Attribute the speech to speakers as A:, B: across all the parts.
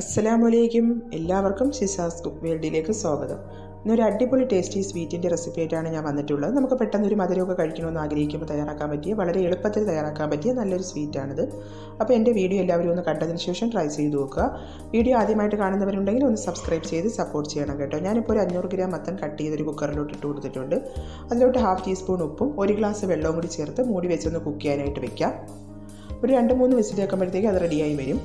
A: അസ്സലാമലൈക്കും. എല്ലാവർക്കും സിസാസ് കുക്ക് വേൾഡിലേക്ക് സ്വാഗതം. ഇന്നൊരു അടിപൊളി ടേസ്റ്റി സ്വീറ്റിന്റെ റെസിപ്പി ആയിട്ടാണ് ഞാൻ വന്നിട്ടുള്ളത്. നമുക്ക് പെട്ടെന്ന് ഒരു മധുരമൊക്കെ കഴിക്കണമെന്ന് ആഗ്രഹിക്കുമ്പോൾ തയ്യാറാക്കാൻ പറ്റിയ വളരെ എളുപ്പത്തിൽ തയ്യാറാക്കാൻ പറ്റിയ നല്ലൊരു സ്വീറ്റാണിത് അപ്പോൾ എന്റെ വീഡിയോ എല്ലാവരും ഒന്ന് കണ്ടതിന് ശേഷം ട്രൈ ചെയ്ത് നോക്കുക. വീഡിയോ ആദ്യമായിട്ട് കാണുന്നവരുണ്ടെങ്കിൽ ഒന്ന് സബ്സ്ക്രൈബ് ചെയ്ത് സപ്പോർട്ട് ചെയ്യണം കേട്ടോ. ഞാനിപ്പോൾ ഒരു അഞ്ഞൂറ് ഗ്രാം മത്തൻ കട്ട് ചെയ്തൊരു കുക്കറിലോട്ട് ഇട്ട് കൊടുത്തിട്ടുണ്ട്. അതിലോട്ട് ഹാഫ് ടീസ്പൂൺ ഉപ്പും ഒരു ഗ്ലാസ് വെള്ളവും കൂടി ചേർത്ത് മൂടി വെച്ചൊന്ന് കുക്ക് ചെയ്യാനായിട്ട് വെക്കാം. ഒരു രണ്ട് മൂന്ന് വിസിൽ വെക്കുമ്പോഴത്തേക്ക് അത് റെഡിയായി വരും.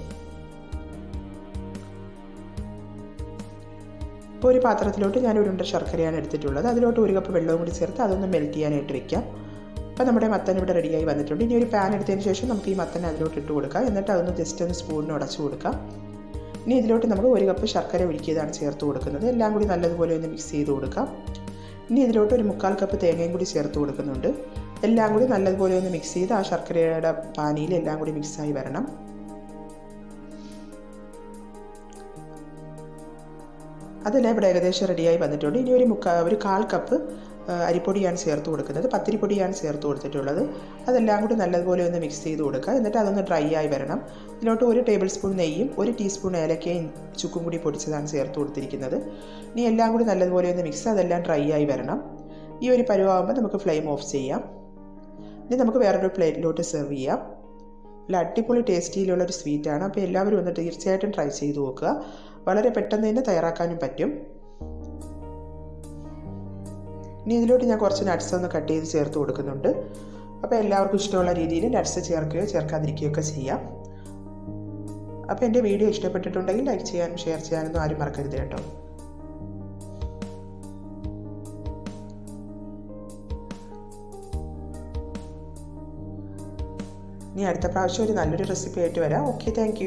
A: ഇപ്പോൾ ഒരു പാത്രത്തിലോട്ട് ഞാൻ ഉരുണ്ട ശർക്കരയാണ് എടുത്തിട്ടുള്ളത്. അതിലോട്ട് ഒരു കപ്പ് വെള്ളവും കൂടി ചേർത്ത് അതൊന്ന് മെൽറ്റ് ചെയ്യാനായിട്ട് വെക്കാം അപ്പോൾ നമ്മുടെ മത്തൻ ഇവിടെ റെഡിയായി വന്നിട്ടുണ്ട്. ഇനി ഒരു പാൻ എടുത്തതിന് ശേഷം നമുക്ക് ഈ മത്തൻ അതിലോട്ട് ഇട്ട് കൊടുക്കാം. എന്നിട്ട് അതൊന്ന് ജസ്റ്റ് ഒന്ന് സ്പൂണിന് ഉടച്ചു കൊടുക്കാം. ഇനി ഇതിലോട്ട് നമുക്ക് ഒരു കപ്പ് ശർക്കര ഒഴിക്കിയതാണ് ചേർത്ത് കൊടുക്കുന്നത്. എല്ലാം കൂടി നല്ലതുപോലെ ഒന്ന് മിക്സ് ചെയ്ത് കൊടുക്കാം. ഇനി ഇതിലോട്ട് ഒരു മുക്കാൽ കപ്പ് തേങ്ങയും കൂടി ചേർത്ത് കൊടുക്കുന്നുണ്ട്. എല്ലാം കൂടി നല്ലതുപോലെ ഒന്ന് മിക്സ് ചെയ്ത് ആ ശർക്കരയുടെ പാനിയിൽ എല്ലാം കൂടി മിക്സായി വരണം. അതെല്ലാം ഇവിടെ ഏകദേശം റെഡിയായി വന്നിട്ടുണ്ട്. ഇനി ഒരു മുക്കാ ഒരു കാൽ കപ്പ് അരിപ്പൊടിയാണ് ചേർത്ത് കൊടുക്കുന്നത്. പത്തിരിപ്പൊടിയാണ് ചേർത്ത് കൊടുത്തിട്ടുള്ളത്. അതെല്ലാം കൂടി നല്ലതുപോലെ ഒന്ന് മിക്സ് ചെയ്ത് കൊടുക്കുക. എന്നിട്ട് അതൊന്ന് ഡ്രൈ ആയി വരണം. ഇതിലോട്ട് ഒരു ടേബിൾ സ്പൂൺ നെയ്യും ഒരു ടീസ്പൂൺ ഏലക്കയും ചുക്കും കൂടി പൊടിച്ചതാണ് ചേർത്ത് കൊടുത്തിരിക്കുന്നത്. ഇനി എല്ലാം കൂടി നല്ലതുപോലെ ഒന്ന് മിക്സ് അതെല്ലാം ഡ്രൈ ആയി വരണം. ഈ ഒരു പരുവാകുമ്പോൾ നമുക്ക് ഫ്ലെയിം ഓഫ് ചെയ്യാം. ഇനി നമുക്ക് വേറൊരു പ്ലേറ്റിലോട്ട് സെർവ് ചെയ്യാം. നല്ല അടിപൊളി ടേസ്റ്റിയിലുള്ള ഒരു സ്വീറ്റാണ് അപ്പോൾ എല്ലാവരും ഒന്ന് തീർച്ചയായിട്ടും ട്രൈ ചെയ്ത് നോക്കുക. വളരെ പെട്ടെന്ന് തന്നെ തയ്യാറാക്കാനും പറ്റും. ഇനി ഇതിലോട്ട് ഞാൻ കുറച്ച് നട്ട്സ് ഒന്ന് കട്ട് ചെയ്ത് ചേർത്ത് കൊടുക്കുന്നുണ്ട്. അപ്പോൾ എല്ലാവർക്കും ഇഷ്ടമുള്ള രീതിയിൽ നട്ട്സ് ചേർക്കുകയോ ചേർക്കാതിരിക്കുകയോ ഒക്കെ ചെയ്യാം. അപ്പോൾ എന്റെ വീഡിയോ ഇഷ്ടപ്പെട്ടിട്ടുണ്ടെങ്കിൽ ലൈക്ക് ചെയ്യാനും ഷെയർ ചെയ്യാനൊന്നും ആരും മറക്കരുത് കേട്ടോ. ഇനി അടുത്ത പ്രാവശ്യം ഒരു നല്ലൊരു റെസിപ്പി ആയിട്ട് വരാം. Okay thank